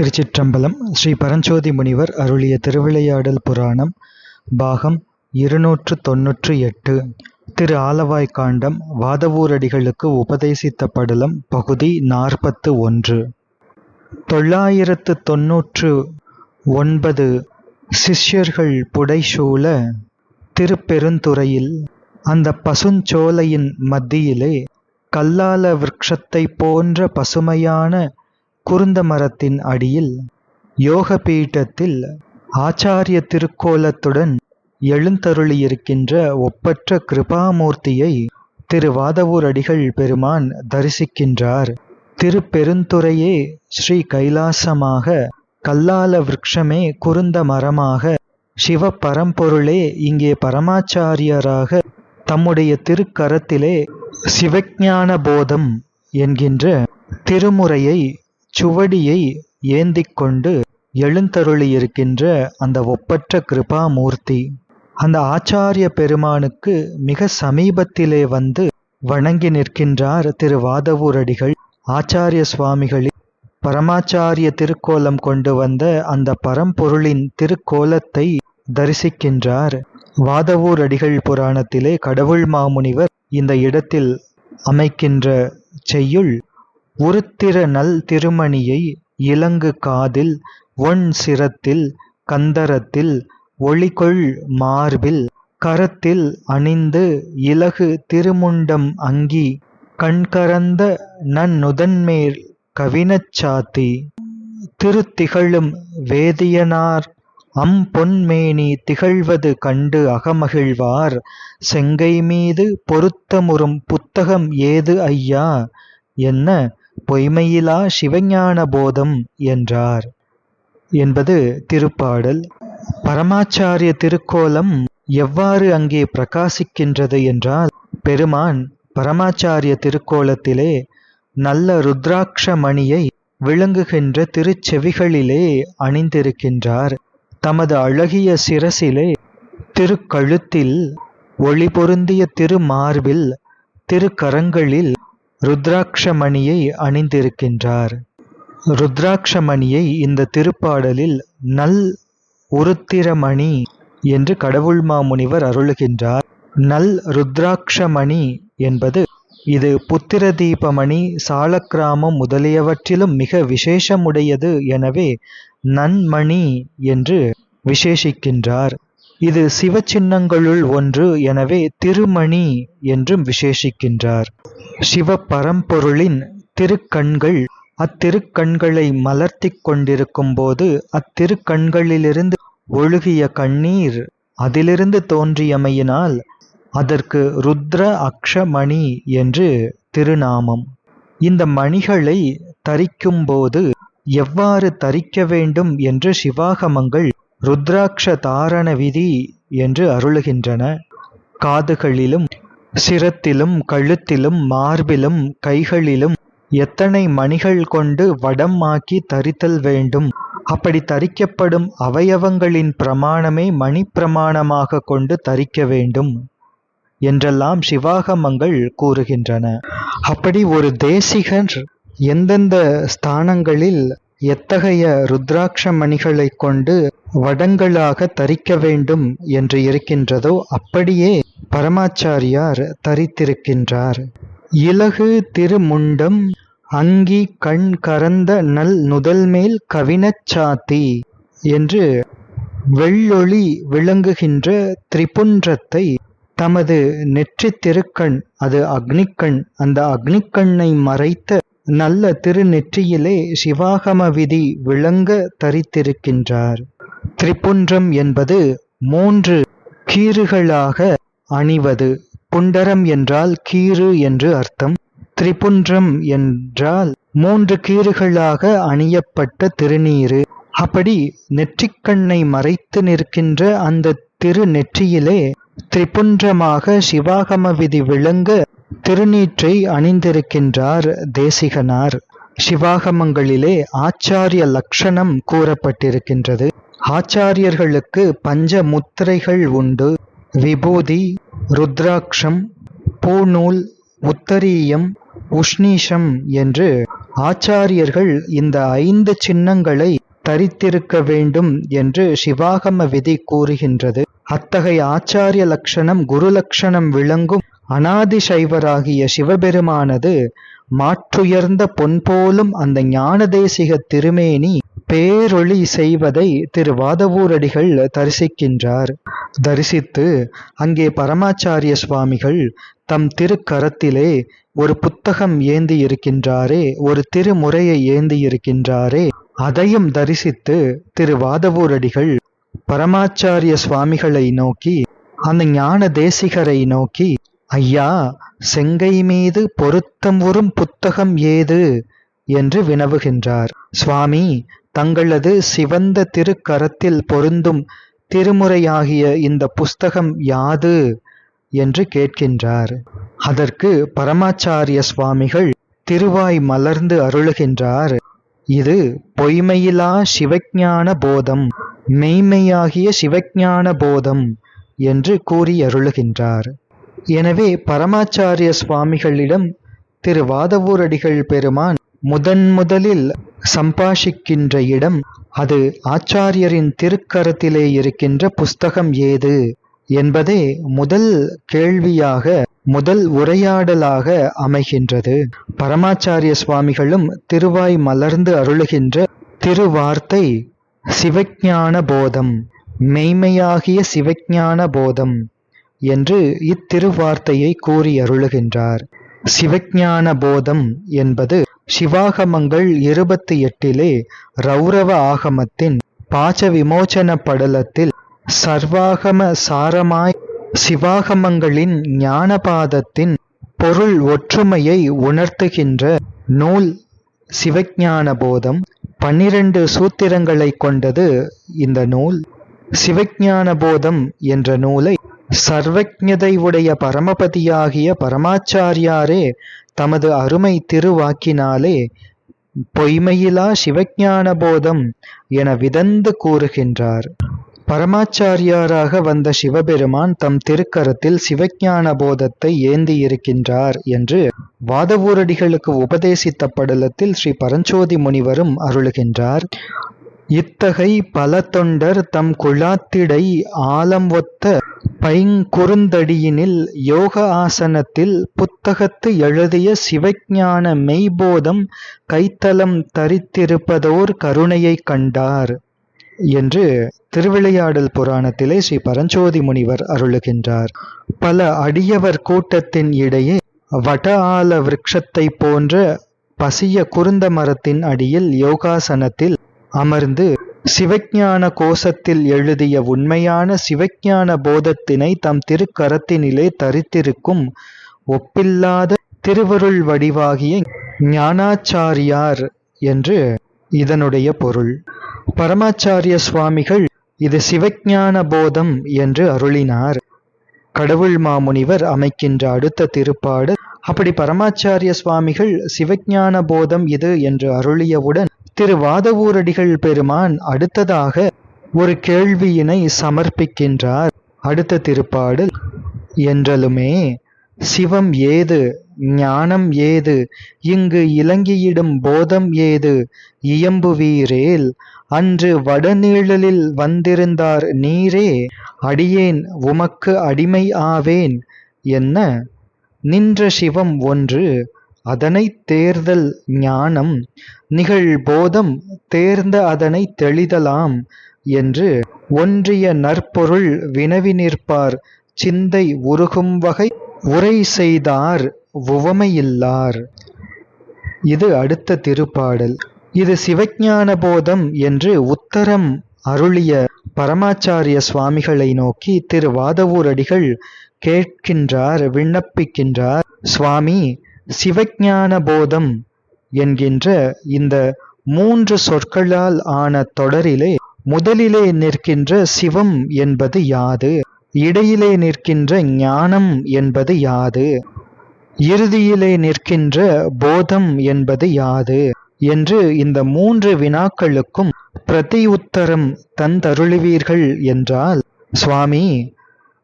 திருச்சிற்றம்பலம் ஸ்ரீ பரஞ்சோதி முனிவர் அருளிய திருவிளையாடல் புராணம் பாகம் இருநூற்று தொன்னூற்று எட்டு திரு ஆலவாய் காண்டம் வாதவூரடிகளுக்கு உபதேசித்த படலம் பகுதி நாற்பத்து ஒன்று. தொள்ளாயிரத்து தொன்னூற்று ஒன்பது சிஷ்யர்கள் புடைசூழ திருப்பெருந்துறையில் அந்த பசுஞ்சோலையின் மத்தியிலே கல்லால விரக்ஷத்தை போன்ற பசுமையான குருந்த மரத்தின் அடியில் யோக பீட்டத்தில் ஆச்சாரிய திருக்கோலத்துடன் எழுந்தருளியிருக்கின்ற ஒப்பற்ற கிருபாமூர்த்தியை திருவாதவூர் அடிகள் பெருமான் தரிசிக்கின்றார். திருப்பெருந்துறையே ஸ்ரீ கைலாசமாக கல்லால விருட்சமே குருந்த மரமாக சிவ பரம்பொருளே இங்கே பரமாச்சாரியராக தம்முடைய திருக்கரத்திலே சிவஞான போதம் என்கின்ற திருமுறையை சுவடியை ஏந்திக் கொண்டு எழுந்தருளியிருக்கின்ற அந்த ஒப்பற்ற கிருபாமூர்த்தி அந்த ஆச்சாரிய பெருமானுக்கு மிக சமீபத்திலே வந்து வணங்கி நிற்கின்றார் திரு வாதவூரடிகள் ஆச்சாரிய சுவாமிகளின் பரமாச்சாரிய திருக்கோலம் கொண்டு வந்த அந்த பரம்பொருளின் திருக்கோலத்தை தரிசிக்கின்றார். வாதவூர் அடிகள் புராணத்திலே கடவுள் மாமுனிவர் இந்த இடத்தில் அமைக்கின்ற செய்யுள் உருத்திர நல் திருமணியை இலங்கு காதில் ஒன் சிரத்தில் கந்தரத்தில் ஒளிகொள் மார்பில் கரத்தில் அணிந்து இலகு திருமுண்டம் அங்கி கண்கரந்த நன்னுதன்மேல் கவினச் சாத்தி. திருத்திகழும் வேதியனார் அம்பொன்மேனி திகழ்வது கண்டு அகமகிழ்வார். செங்கை மீது பொருத்தமுறும் புத்தகம் ஏது ஐயா? என்ன? பொய்மையிலா சிவஞான போதம் என்றார் என்பது திருப்பாடல். பரமாச்சாரிய திருக்கோலம் எவ்வாறு அங்கே பிரகாசிக்கின்றது என்றால் பெருமான் பரமாச்சாரிய திருக்கோலத்திலே நல்ல ருத்ராட்ச மணியை விளங்குகின்ற திருச்செவிகளிலே அணிந்திருக்கின்றார். தமது அழகிய சிரசிலே திருக்கழுத்தில் ஒளி பொருந்திய திருமார்பில் திருக்கரங்களில் ருத்ராட்சமணியை அணிந்திருக்கின்றார். ருத்ராட்சமணியை இந்த திருப்பாடலில் நல் உருத்திரமணி என்று கடவுள் மாமுனிவர் அருளுகின்றார். நல் ருத்ராட்சமணி என்பது இது புத்திர தீபமணி சாலக்கிராமம் முதலியவற்றிலும் மிக விசேஷமுடையது எனவே நன்மணி என்று விசேஷிக்கின்றார். இது சிவ சின்னங்களுள் ஒன்று எனவே திருமணி என்றும் விசேஷிக்கின்றார். சிவ பரம்பொருளின் திருக்கண்கள் அத்திருக்கண்களை மலர்த்திக் கொண்டிருக்கும் போது அத்திருக்கண்களிலிருந்து ஒழுகிய கண்ணீர் அதிலிருந்து தோன்றியமையினால் அதற்கு ருத்ர அக்ஷமணி என்று திருநாமம். இந்த மணிகளை தரிக்கும்போது எவ்வாறு தரிக்க வேண்டும் என்று சிவாகமங்கள் ருத்ராட்ச தாரண விதி என்று அருளுகின்றன. காதுகளிலும் சிரத்திலும் கழுத்திலும் மார்பிலும் கைகளிலும் எத்தனை மணிகள் கொண்டு வடம் ஆக்கி தரித்தல் வேண்டும்? அப்படி தரிக்கப்படும் அவயவங்களின் பிரமாணமே மணி பிரமாணமாக கொண்டு தரிக்க வேண்டும் என்றெல்லாம் சிவாகமங்கள் கூறுகின்றன. அப்படி ஒரு தேசிகர் எந்தெந்த ஸ்தானங்களில் எத்தகைய ருத்ராட்ச மணிகளை கொண்டு வடங்களாக தரிக்க வேண்டும் என்று இருக்கின்றதோ அப்படியே பரமாச்சாரியார் தரித்திருக்கின்றார். இலகு திருமுண்டம் அங்கி கண் கரந்த நல் நுதல்மேல் கவினச் சாத்தி என்று வெள்ளொளி விளங்குகின்ற திரிபுன்றத்தை தமது நெற்றித் திருக்கண் அது அக்னிக்கண் அந்த அக்னிக்கண்ணை மறைத்த நல்ல திருநெற்றியிலே சிவாகம விதி விளங்க தரித்திருக்கின்றார். திரிபுன்றம் என்பது மூன்று கீறுகளாக அணிவது. புண்டரம் என்றால் கீறு என்று அர்த்தம். திரிபுன்றம் என்றால் மூன்று கீறுகளாக அணியப்பட்ட திருநீரு அப்படி நெற்றிக்கண்ணை மறைத்து நிற்கின்ற அந்த திருநெற்றியிலே திரிபுன்றமாக சிவாகம விதி விளங்க திருநீற்றை அணிந்திருக்கின்றார் தேசிகனார். சிவாகமங்களிலே ஆச்சாரிய லட்சணம் கூறப்பட்டிருக்கின்றது. ஆச்சாரியர்களுக்கு பஞ்ச முத்திரைகள் உண்டு. விபூதி ருத்ராட்சம் பூநூல் உத்தரீயம் உஷ்ணீஷம் என்று ஆச்சாரியர்கள் இந்த ஐந்து சின்னங்களை தரித்திருக்க வேண்டும் என்று சிவாகம விதி கூறுகின்றது. அத்தகைய ஆச்சாரிய லட்சணம் குரு லட்சணம் விளங்கும் அனாதி சைவராகிய சிவபெருமானது மாற்றுயர்ந்த பொன் போலும் அந்த ஞானதேசிக திருமேனி பேரொளி செய்வதை திரு வாதவூரடிகள் தரிசிக்கின்றார். தரிசித்து அங்கே பரமாச்சாரிய சுவாமிகள் தம் திருக்கரத்திலே ஒரு புத்தகம் ஏந்தி இருக்கின்றாரே ஒரு திருமுறையை ஏந்தி இருக்கின்றாரே அதையும் தரிசித்து திரு வாதவூரடிகள் பரமாச்சாரிய சுவாமிகளை நோக்கி அந்த ஞான தேசிகரை நோக்கி ஐயா செங்கை மீது பொருத்தம் உறும் புத்தகம் ஏது? என்று வினவுகின்றார். சுவாமி தங்களது சிவந்த திருக்கரத்தில் பொருந்தும் திருமுறையாகிய இந்த புஸ்தகம் யாது? என்று கேட்கின்றார். அதற்கு பரமாச்சாரிய சுவாமிகள் திருவாய் மலர்ந்து அருளுகின்றார். இது பொய்மையிலா சிவஞான போதம் மெய்மையாகிய சிவஞான போதம் என்று கூறி அருளுகின்றார். எனவே பரமாச்சாரிய சுவாமிகளிடம் திரு வாதவூரடிகள் பெருமான் முதன் முதலில் சம்பாஷிக்கின்ற இடம் அது ஆச்சாரியரின் திருக்கரத்திலே இருக்கின்ற புஸ்தகம் ஏது என்பதே முதல் கேள்வியாக முதல் உரையாடலாக அமைகின்றது. பரமாச்சாரிய சுவாமிகளும் திருவாய் மலர்ந்து அருளுகின்ற திருவார்த்தை சிவஞான போதம் மெய்மையாகிய சிவஞான போதம் என்று இத்திருவார்த்தையை கூறி அருளுகின்றார் சிவஞான போதம் என்பது சிவாகமங்கள் இருபத்தி எட்டிலே ரௌரவ ஆகமத்தின் பாச்ச விமோச்சன படலத்தில் சர்வாகம சாரமாய் சிவாகமங்களின் ஞானபாதத்தின் பொருள் ஒற்றுமையை உணர்த்துகின்ற நூல் சிவஞான போதம் பன்னிரண்டு சூத்திரங்களை கொண்டது இந்த நூல். சிவஞான போதம் என்ற நூலை சர்வஜதை உடைய பரமபதியாகிய பரமாச்சாரியாரே தமது அருமை திருவாக்கினாலே பொய்மையிலா சிவஞான போதம் என விதந்து கூறுகின்றார். பரமாச்சாரியாராக வந்த சிவபெருமான் தம் திருக்கரத்தில் சிவஞான போதத்தை ஏந்தி இருக்கின்றார் என்று வாதவூரடிகளுக்கு உபதேசித்த படலத்தில் ஸ்ரீ பரஞ்சோதி முனிவரும் அருளுகின்றார். இத்தகை பல தொண்டர் தம் குழாத்திடை ஆலம் ஒத்த பைங்குறுந்தடியினில் யோக ஆசனத்தில் புத்தகத்து எழுதிய சிவஞான மெய்போதம் கைத்தலம் தரித்திருப்பதோர் கருணையைக் கண்டார் என்று திருவிளையாடல் புராணத்திலே ஸ்ரீ பரஞ்சோதி முனிவர் அருளுகின்றார். பல அடியவர் கூட்டத்தின் இடையே வட ஆல விரக்ஷத்தை போன்ற பசிய குருந்த மரத்தின் அடியில் யோகாசனத்தில் அமர்ந்து சிவஞான கோஷத்தில் எழுதிய உண்மையான சிவஞான போதத்தினை தம் திருக்கரத்தினிலே தரித்திருக்கும் ஒப்பில்லாத திருவருள் வடிவாகிய ஞானாச்சாரியார் என்று இதனுடைய பொருள். பரமாச்சாரிய சுவாமிகள் இது சிவஞான போதம் என்று அருளினார். கடவுள் மாமுனிவர் அமைக்கின்ற அடுத்த திருப்பாடு அப்படி பரமாச்சாரிய சுவாமிகள் சிவஞான போதம் இது என்று அருளியவுடன் திரு வாதவூரடிகள் பெருமான் அடுத்ததாக ஒரு கேள்வியினை சமர்ப்பிக்கின்றார். அடுத்த திருப்பாடல் என்றலுமே சிவம் ஏது ஞானம் ஏது இங்கு இலங்கியிடும் போதம் ஏது இயம்புவீரேல் அன்று வடநீழலில் வந்திருந்தார் நீரே அடியேன் உமக்கு அடிமை ஆவேன் என்ன? நின்ற சிவம் ஒன்று அதனை தேர்தல் ஞானம் நிகழ் போதம் தேர்ந்த அதனை தெளிதலாம் என்று ஒன்றிய நற்பொருள் வினவி நிற்பார். சிந்தை உருகும் வகை உரை செய்தார் உவமையில்லார். இது அடுத்த திருப்பாடல். இது சிவஞான போதம் என்று உத்தரம் அருளிய பரமாச்சாரிய சுவாமிகளை நோக்கி திரு வாதவூரடிகள் கேட்கின்றார் விண்ணப்பிக்கின்றார். சுவாமி சிவஞான போதம் என்கின்ற இந்த மூன்று சொற்களால் ஆன தொடரிலே முதலிலே நிற்கின்ற சிவம் என்பது யாது இடையிலே நிற்கின்ற ஞானம் என்பது யாது இறுதியிலே நிற்கின்ற போதம் என்பது யாது என்று இந்த மூன்று வினாக்களுக்கும் பிரதி உத்தரம் தந்தருளுவீர்கள் என்றால் சுவாமி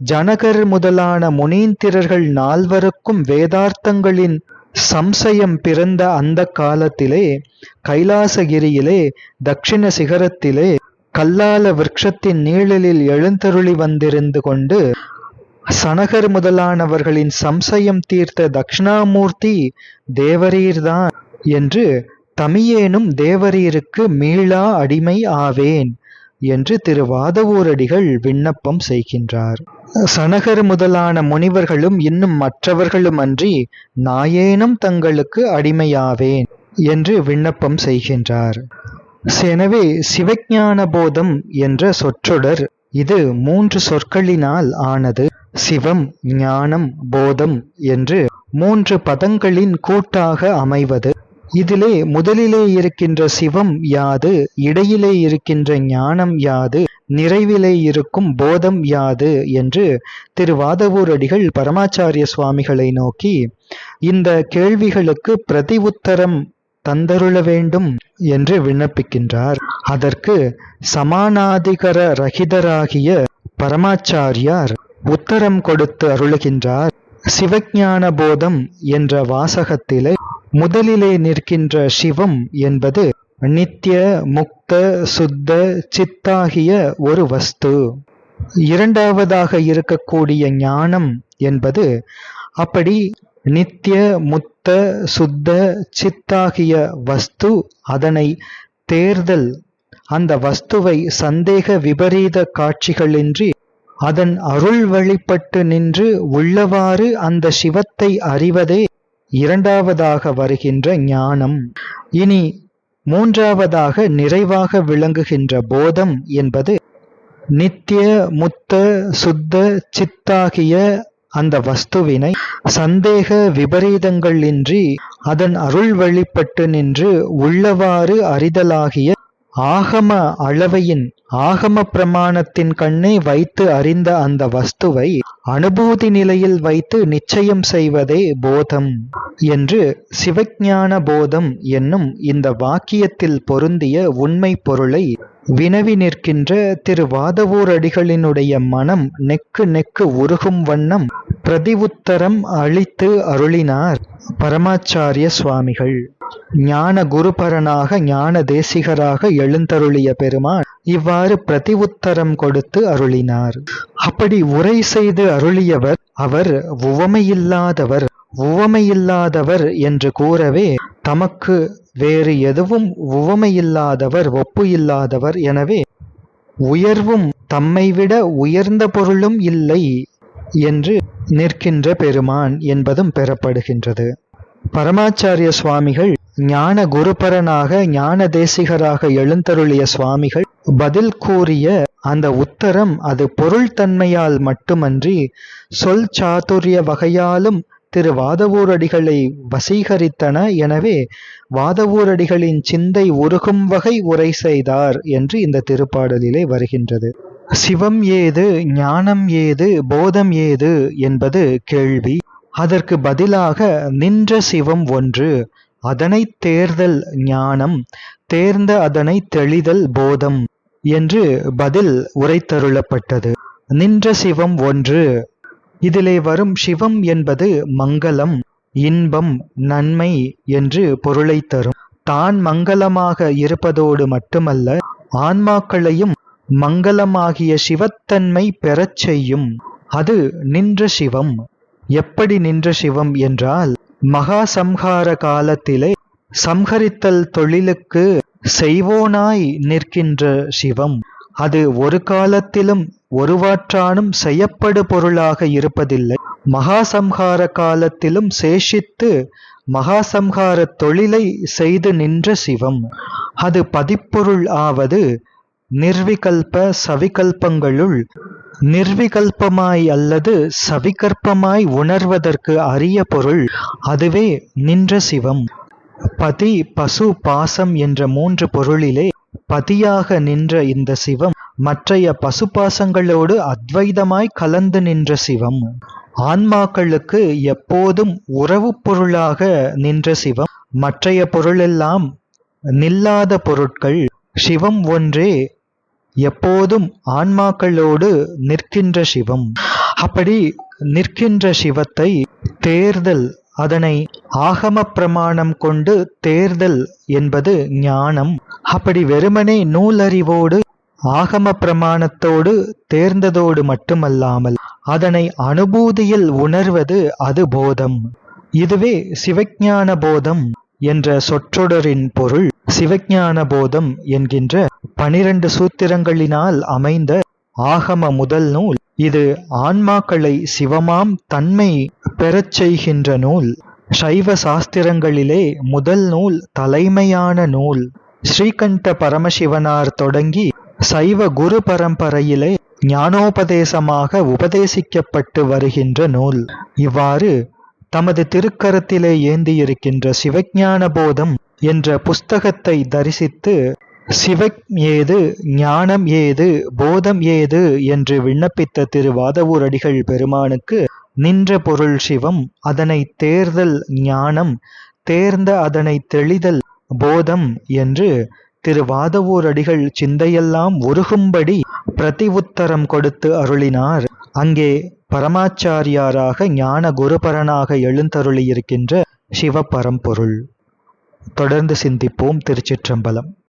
ஜனகர் முதலான முனீந்திரர்கள் நால்வருக்கும் வேதார்த்தங்களின் சம்சயம் பிறந்த அந்த காலத்திலே கைலாசகிரியிலே தட்சிண சிகரத்திலே கல்லால விரக்ஷத்தின் நீழலில் எழுந்தருளி வந்திருந்து கொண்டு சனகர் முதலானவர்களின் சம்சயம் தீர்த்த தக்ஷணாமூர்த்தி தேவரீர்தான் என்று தமியேனும் தேவரீருக்கு மீளா அடிமை ஆவேன் என்று திரு வாதவூரடிகள் விண்ணப்பம் செய்கின்றார். சனகர் முதலான முனிவர்களும் இன்னும் மற்றவர்களும் அன்றி நாயேனும் தங்களுக்கு அடிமையாவேன் என்று விண்ணப்பம் செய்கின்றார். எனவே சிவஞான போதம் என்ற சொற்றொடர் இது மூன்று சொற்களினால் ஆனது. சிவம் ஞானம் போதம் என்று மூன்று பதங்களின் கூட்டாக அமைவது. இதிலே முதலிலே இருக்கின்ற சிவம் யாது இடையிலே இருக்கின்ற ஞானம் யாது நிறைவிலே இருக்கும் போதம் யாது என்று திரு வாதவூரடிகள் பரமாச்சாரிய சுவாமிகளை நோக்கி இந்த கேள்விகளுக்கு பிரதி உத்தரம் தந்தருள வேண்டும் என்று விண்ணப்பிக்கின்றார். அதற்கு சமானாதிகர ரகிதராகிய பரமாச்சாரியார் உத்தரம் கொடுத்து அருளுகின்றார். சிவஞான போதம் என்ற வாசகத்திலே முதலிலே நிற்கின்ற சிவம் என்பது நித்திய முக்த சுத்த சித்தாகிய ஒரு வஸ்து. இரண்டாவதாக இருக்கக்கூடிய ஞானம் என்பது அப்படி நித்திய முத்த சுத்த சித்தாகிய வஸ்து அதனை தேர்தல் அந்த வஸ்துவை சந்தேக விபரீத காட்சிகளின்றி அதன் அருள் வழிபட்டு நின்று உள்ளவாறு அந்த சிவத்தை அறிவதே இரண்டாவதாக வருகின்ற ஞானம். இனி மூன்றாவதாக நிறைவாக விளங்குகின்ற போதம் என்பது நித்திய முத்த சுத்த சித்தாகிய அந்த வஸ்துவினை சந்தேக விபரீதங்கள் இன்றி அதன் அருள் வழிபட்டு நின்று உள்ளவாறு அறிதலாகிய ஆகம அளவையின் ஆகம பிரமாணத்தின் கண்ணே வைத்து அறிந்த அந்த வஸ்துவை அனுபூதி நிலையில் வைத்து நிச்சயம் செய்வதே போதம் என்று சிவஞான போதம் என்னும் இந்த வாக்கியத்தில் பொருந்திய உண்மை பொருளை வினவி நிற்கின்ற திரு மனம் நெக்கு நெக்கு உருகும் வண்ணம் பிரதிவுத்தரம் அளித்து அருளினார் பரமாச்சாரிய சுவாமிகள். ஞான குருபரனாக ஞான தேசிகராக எழுந்தருளிய பெருமான் இவ்வாறு பிரதி உத்தரம் கொடுத்து அருளினார். அப்படி உரை செய்து அருளியவர் அவர் உவமையில்லாதவர் உவமையில்லாதவர் என்று கூறவே தமக்கு வேறு எதுவும் உவமையில்லாதவர் ஒப்பு இல்லாதவர் எனவே உயர்வும் தம்மைவிட உயர்ந்த பொருளும் இல்லை என்று நிற்கின்ற பெருமான் என்பதும் பெறப்படுகின்றது. பரமாச்சாரிய சுவாமிகள் ஞான குருபரனாக ஞான தேசிகராக எழுந்தருளிய சுவாமிகள் பதில் கூறிய அந்த உத்தரம் அது பொருள் தன்மையால் மட்டுமன்றி சொல் சாதுரிய வகையாலும் திரு வாதவூரடிகளை வசீகரித்தன எனவே வாதவூரடிகளின் சிந்தை உருகும் வகை உரை செய்தார் என்று இந்த திருப்பாடலிலே வருகின்றது. சிவம் ஏது ஞானம் ஏது போதம் ஏது என்பது கேள்வி. அதற்கு பதிலாக நின்ற சிவம் ஒன்று அதனை தேர்தல் ஞானம் தேர்ந்த அதனை தெளிதல் போதம் என்று பதில் உரைத்தருளப்பட்டது. நின்ற சிவம் ஒன்று இதிலே வரும் சிவம் என்பது மங்களம் இன்பம் நன்மை என்று பொருளை தரும். தான் மங்களமாக இருப்பதோடு மட்டுமல்ல ஆன்மாக்களையும் மங்களமாகிய சிவத்தன்மை பெறச் செய்யும். அது நின்ற சிவம். எப்படி நின்ற சிவம் என்றால் மகா சம்ஹார காலத்திலே சம்ஹரித்தல் தொழிலுக்கு செய்வோனாய் நிற்கின்ற சிவம். அது ஒரு காலத்திலும் ஒருவாற்றானும் செய்யப்படு பொருளாக இருப்பதில்லை. மகாசம்ஹார காலத்திலும் சேஷித்து மகாசம்ஹார தொழிலை செய்து நின்ற சிவம். அது பதிப்பொருள் ஆவது நிர்விகல்ப சவிகல்பங்களுள் நிர்விகல்பமாய் அல்லது சவிகற்பமாய் உணர்வதற்கு அரிய பொருள் அதுவே நின்ற சிவம். பதி பசு பாசம் என்ற மூன்று பொருளிலே பதியாக நின்ற இந்த சிவம் மற்றைய பசுபாசங்களோடு அத்வைதமாய் கலந்து நின்ற சிவம். ஆன்மாக்களுக்கு எப்போதும் உறவு பொருளாக நின்ற சிவம். மற்றைய பொருளெல்லாம் நில்லாத பொருட்கள். சிவம் ஒன்றே எப்போதும் ஆன்மாக்களோடு நிற்கின்ற சிவம். அப்படி நிற்கின்ற சிவத்தை தேர்தல் அதனை ஆகம பிரமாணம் கொண்டு தேர்தல் என்பது ஞானம். அப்படி வெறுமனே நூலறிவோடு ஆகம பிரமாணத்தோடு தேர்ந்ததோடு மட்டுமல்லாமல் அதனை அனுபூதியில் உணர்வது அது போதம். இதுவே சிவஞான போதம் என்ற சொற்றொடரின் பொருள். சிவஞான போதம் என்கின்ற பனிரண்டு சூத்திரங்களினால் அமைந்த ஆகம முதல் நூல். இது ஆன்மாக்களை சிவமாம் தன்மை பெறச் செய்கின்ற நூல். சைவ சாஸ்திரங்களிலே முதல் நூல் தலைமையான நூல். ஸ்ரீகண்ட பரமசிவனார் தொடங்கி சைவ குரு பரம்பரையிலே ஞானோபதேசமாக உபதேசிக்கப்பட்டு வருகின்ற நூல். இவ்வாறு தமது திருக்கரத்திலே ஏந்தியிருக்கின்ற சிவஞான போதம் என்ற புஸ்தகத்தை தரிசித்து சிவக் ஏது ஞானம் ஏது போதம் ஏது என்று விண்ணப்பித்த திரு வாதவூரடிகள் பெருமானுக்கு நின்ற பொருள் சிவம் அதனை தேர்தல் ஞானம் தேர்ந்த அதனை தெளிதல் போதம் என்று திரு வாதவூரடிகள் சிந்தையெல்லாம் உருகும்படி பிரதி உத்தரம் கொடுத்து அருளினார். அங்கே பரமாச்சாரியாராக ஞான குருபரனாக எழுந்தருளியிருக்கின்ற சிவபரம்பொருள். தொடர்ந்து சிந்திப்போம் திருச்சிற்றம்பலம்.